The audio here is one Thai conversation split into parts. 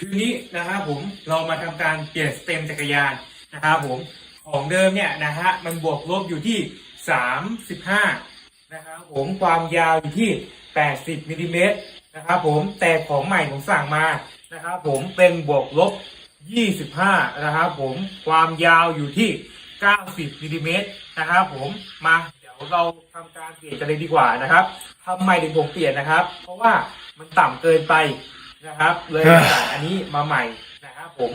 คืนนี้นะครับผมเรามาทำการเปลี่ยนสเต็มจักรยานนะครับผมของเดิมเนี่ยนะฮะมันบวกลบอยู่ที่ 35นะครับผมความยาวอยู่ที่ 80มิลิเมตรนะครับผมแต่ของใหม่ผมสั่งมานะครับผมเป็นบวกลบ 25นะครับผมความยาวอยู่ที่ 90มิลลิเมตรนะครับผมมาเดี๋ยวเราทำการเปลี่ยนกันเลยดีกว่านะครับทำไมถึงผมเปลี่ยนนะครับ เพราะว่ามันต่ำเกินไป นะครับ เลยสั่งอันนี้มาใหม่นะครับผม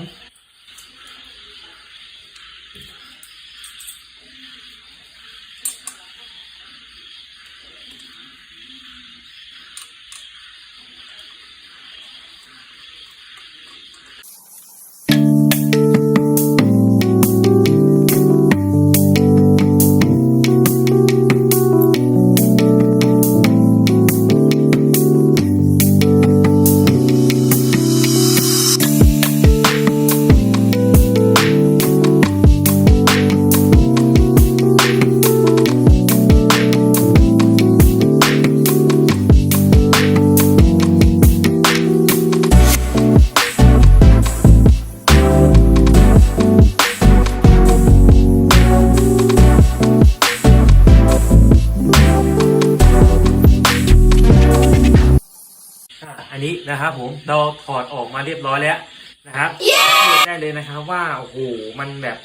อะอันนี้นะครับผมเราถอดออกมาเรียบร้อยแล้วนะครับเลือกได้เลยนะครับว่าโอ้โหมันแบบ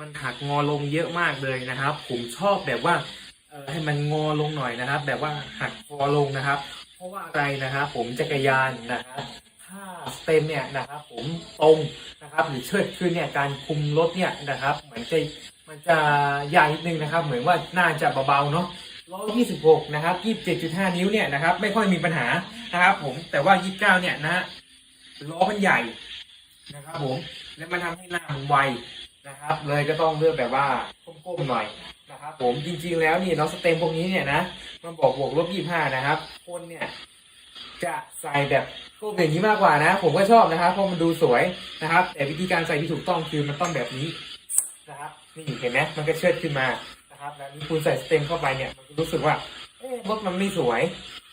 มันหักงอลงเยอะมากเลยนะครับ ผมชอบแบบว่าเออให้มันงอลงหน่อยนะครับ แบบว่าหักคอลงนะครับ เพราะว่าอะไรนะครับ ผมจักรยานนะครับถ้าสเต็มเนี่ยนะครับ ผมตรงนะครับ หรือเชิดขึ้นเนี่ยการคุมรถเนี่ยนะครับ เหมือนจะมันจะใหญ่นิดนึงนะครับ เหมือนว่าน่าจะเบาๆเนาะ 126 นะครับ 27.5 นิ้วเนี่ยนะครับไม่ค่อยมีปัญหานะครับผมแต่ว่า 29 เนี่ยนะล้อมันใหญ่นะครับผมและมันทำให้หน้ามันไวนะครับ เลยก็ต้องเลือกแบบว่าก้มๆหน่อยนะครับผมจริงๆแล้วนี่น้องสเต็มพวกนี้เนี่ยนะมันบอกบวกลบ25 นะครับ คนเนี่ยจะใส่แบบก้มอย่างนี้มากกว่านะ ผมก็ชอบนะครับเพราะมันดูสวยนะครับ แต่วิธีการใส่ที่ถูกต้องคือมันต้องแบบนี้นะครับนี่เห็นไหมมันก็เชิดขึ้นมา ครับแล้วนี่คุณใส่สเต็มเข้าไปเนี่ยมันก็รู้สึกว่าเอ๊ะรถมันไม่สวย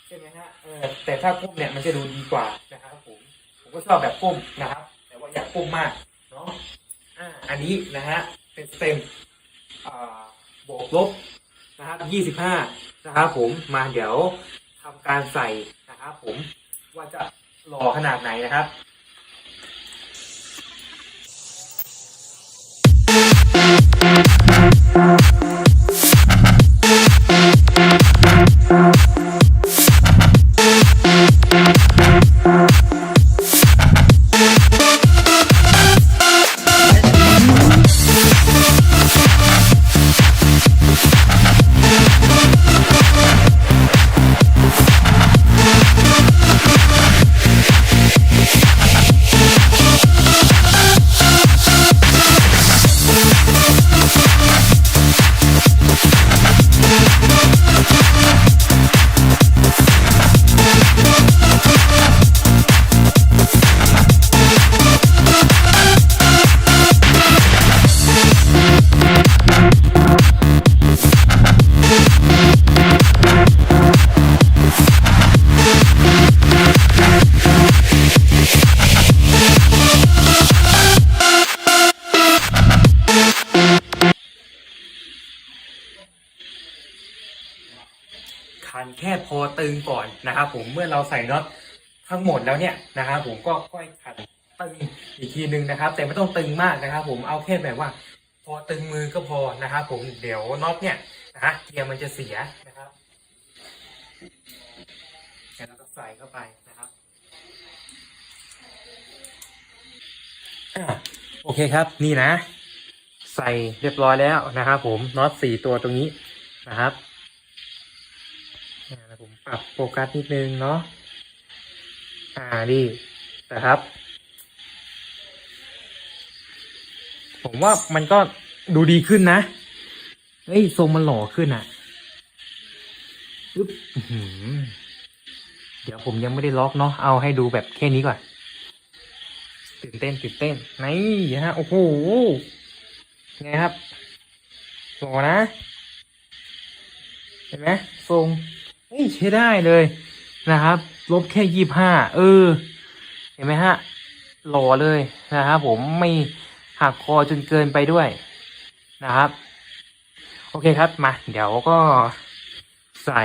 ใช่ไหมฮะเออแต่ถ้าก้มเนี่ยมันจะดูดีกว่านะครับผมผมก็ชอบแบบก้มนะครับ แต่ว่าอยากก้มมากเนาะอ่าอันนี้นะฮะเป็นสเต็มอ่าบวกลบนะครับยี่สิบห้านะครับผมมาเดี๋ยวทำการใส่นะครับผมว่าจะหล่อขนาดไหนนะครับ ตึงก่อนนะครับผมเมื่อเราใส่น็อตทั้งหมดแล้วเนี่ยนะครับผมก็ค่อยขันตึงอีกทีหนึ่งนะครับ แต่ไม่ต้องตึงมากนะครับ ผมเอาแค่แบบว่า พอตึงมือก็พอนะครับผมเดี๋ยวน็อตเนี่ยนะฮะเกียร์มันจะเสียนะครับเดี๋ยวก็ใส่เข้าไปนะครับโอเคครับนี่นะ ใส่เรียบร้อยแล้วนะครับ ผมน็อตสี่ตัวตรงนี้นะครับ ปรับโฟกัสนิดนึงเนาะ อ่าดีนะครับ ผมว่ามันก็ดูดีขึ้นนะ เฮ้ยทรงมันหล่อขึ้นอะอึ๊บเดี๋ยวผมยังไม่ได้ล็อกเนาะ เอาให้ดูแบบแค่นี้ก่อน ตื่นเต้นตื่นเต้นนี่ฮะ โอ้โห ไงครับหล่อนะ เห็นไหมทรง เฮ้ยใช้ได้เลยนะครับ ลบแค่ยี่ห้าเออ เห็นไหมฮะหล่อเลยนะครับผมไม่หักคอจนเกินไปด้วยนะครับ โอเคครับมา เดี๋ยวก็ใส่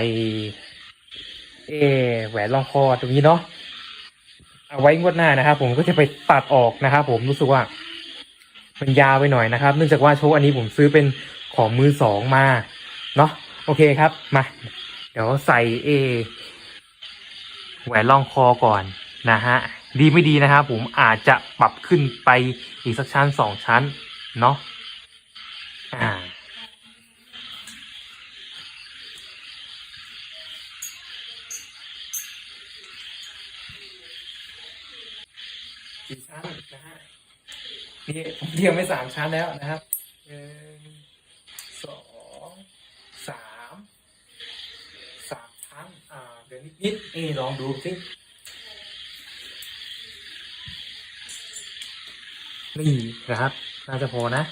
เออแหวนรองคอตรงนี้เนาะเอาไว้งวดหน้านะครับ ผมก็จะไปตัดออกนะครับผมรู้สึกว่ามันยาวไปหน่อยนะครับ เนื่องจากว่าโชว์อันนี้ผมซื้อเป็นของมือสองมา เนาะโอเคครับมา เดี๋ยวใส่เอแหวนรองคอก่อนนะฮะ ดีไม่ดีนะครับผมอาจจะปรับขึ้นไปอีกสักชั้นสองชั้นเนาะอ่าสี่ชั้นนะฮะนี่ผมเรียงไปสามชั้นแล้วนะครับหนึ่งสองสามสามชั้น อ่า เดี๋ยวนิดๆเอ้ลองดูสินี่ครับน่าจะพอนะ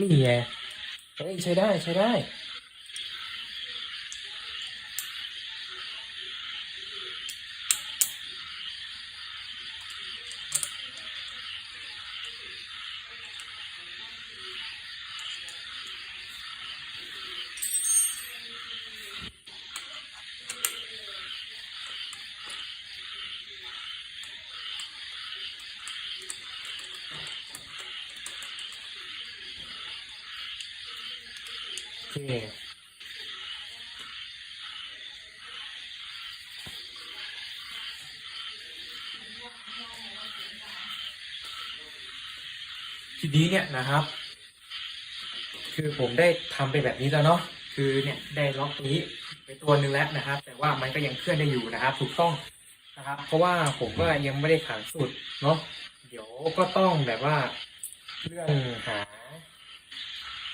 นี่ไงเฮ้ยใช้ได้ใช้ได้ คทีนี้เนี่ยนะครับ คือผมได้ทำไปแบบนี้แล้วเนาะคือเนี่ยได้ล็อกนี้ไปตัวหนึ่งแล้วนะครับ แต่ว่ามันก็ยังเคลื่อนได้อยู่นะครับ ถูกต้องนะครับ เพราะว่าผมก็ยังไม่ได้ขันสุดเนาะเดี๋ยวก็ต้องแบบว่าเรื่องหา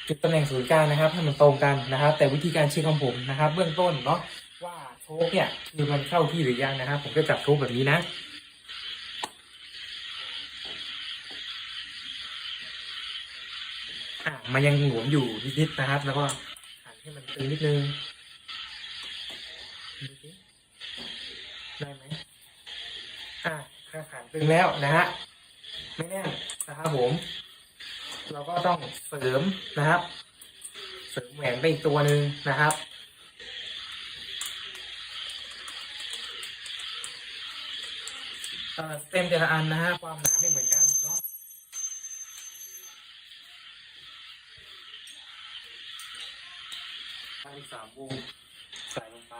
จุดตำแหน่งศูนย์กลางนะครับให้มันตรงกันนะครับ แต่วิธีการเช็คของผมนะครับ เบื้องต้นเนาะว่าโชคเนี่ยคือมันเข้าที่หรือยังนะครับ ผมก็จับโชคแบบนี้นะอะมันยังหลวมอยู่นิดๆนะครับ แล้วก็หันให้มันตึงนิดนึงได้ไหมอะถ้าขันตึงแล้วนะฮะไม่แน่นนะครับผม เราก็ต้องเสริมนะครับ เสริมแหวนไปอีกตัวหนึ่งนะครับเอ่อเต็มแต่ละอันนะฮะความหนาไม่เหมือนกันเนาะทำอีกสามวงใส่ลงไป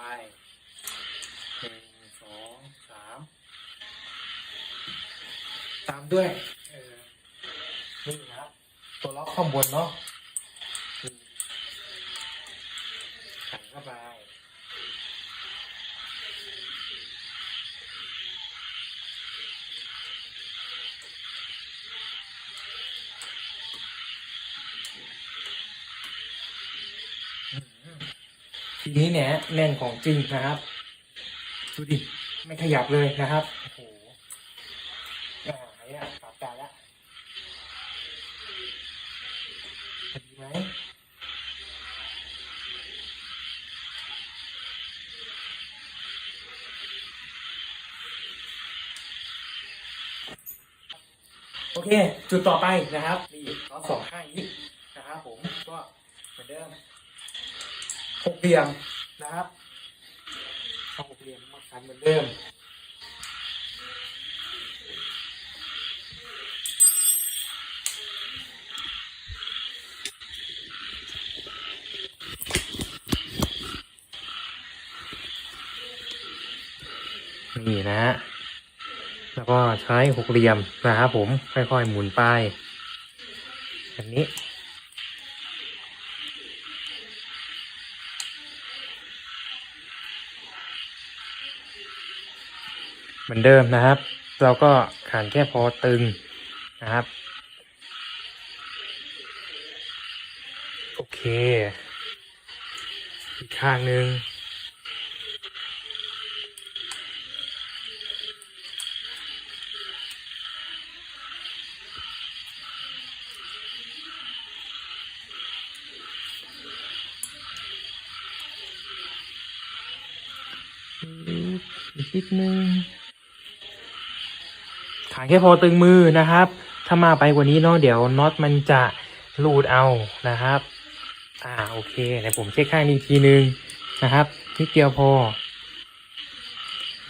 หนึ่งสองสามตามด้วย เออนี่นะ ตัวล็อกข้างบนเนาะนี่ขันเข้าไปทีนี้เนี่ยแน่นของจริงนะครับ ดูดิ ไม่ขยับเลยนะครับโอ้โหอ่าอันนี้ปรับการแล้วพอดีไหมโอ เค จุดต่อไปนะครับนี่ล้อสองข้างนี้นะครับผมก็เหมือนเดิมหกเหลี่ยมนะครับเอาหกเหลี่ยมมาขันเหมือนเดิมนี่นะฮะ แล้วก็ใช้หกเหลี่ยมนะครับผมค่อยๆหมุนไปแบบนี้ เหมือนเดิมนะครับ เราก็ขันแค่พอตึงนะครับ โอเค อีกข้างหนึ่ง อีกนิดนึงขางแค่พอตึงมือนะครับ ถ้ามาไปกว่านี้เนาะเดี๋ยวน็อตมันจะหลุดเอานะครับ อ่าโอเคเดี๋ยวผมเช็คข้างนี้อีกทีนึงนะครับนิดเดียวพอ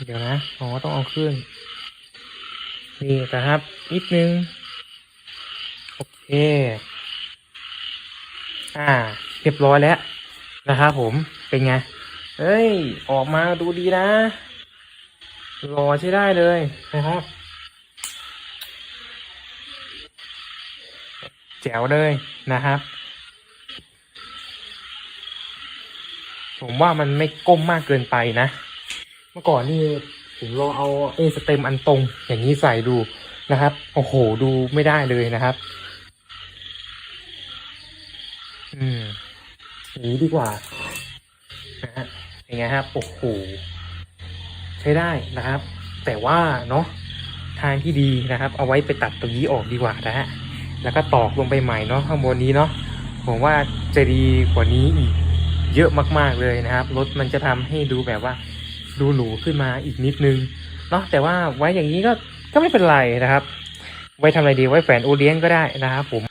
เดี๋ยวนะอ๋อต้องเอาขึ้น นี่นะครับ นิดนึง โอเค อ่า เรียบร้อยแล้วนะครับผมเป็นไงเอ้ย ออกมาดูดีนะ รอใช้ได้เลยนะครับแจ๋วเลยนะครับ ผมว่ามันไม่ก้มมากเกินไปนะ เมื่อก่อนนี่ผมลองเอาเอสเต็มอันตรงอย่างนี้ใส่ดูนะครับ โอ้โห ดูไม่ได้เลยนะครับ อืมนี้ดีกว่านะฮะเป็นไงครับ โอ้โห ใช้ได้นะครับ แต่ว่าเนาะทางที่ดีนะครับ เอาไว้ไปตัดตรงนี้ออกดีกว่านะฮะแล้วก็ตอกลงไปใหม่เนาะข้างบนนี้เนาะผมว่าจะดีกว่านี้อีกเยอะมากๆเลยนะครับรถมันจะทำให้ดูแบบว่าดูหรูขึ้นมาอีกนิดนึงเนาะแต่ว่าไว้อย่างนี้ก็ก็ไม่เป็นไรนะครับ ไว้ทำอะไรดีไว้แฝนโอเลี้ยงก็ได้นะครับผม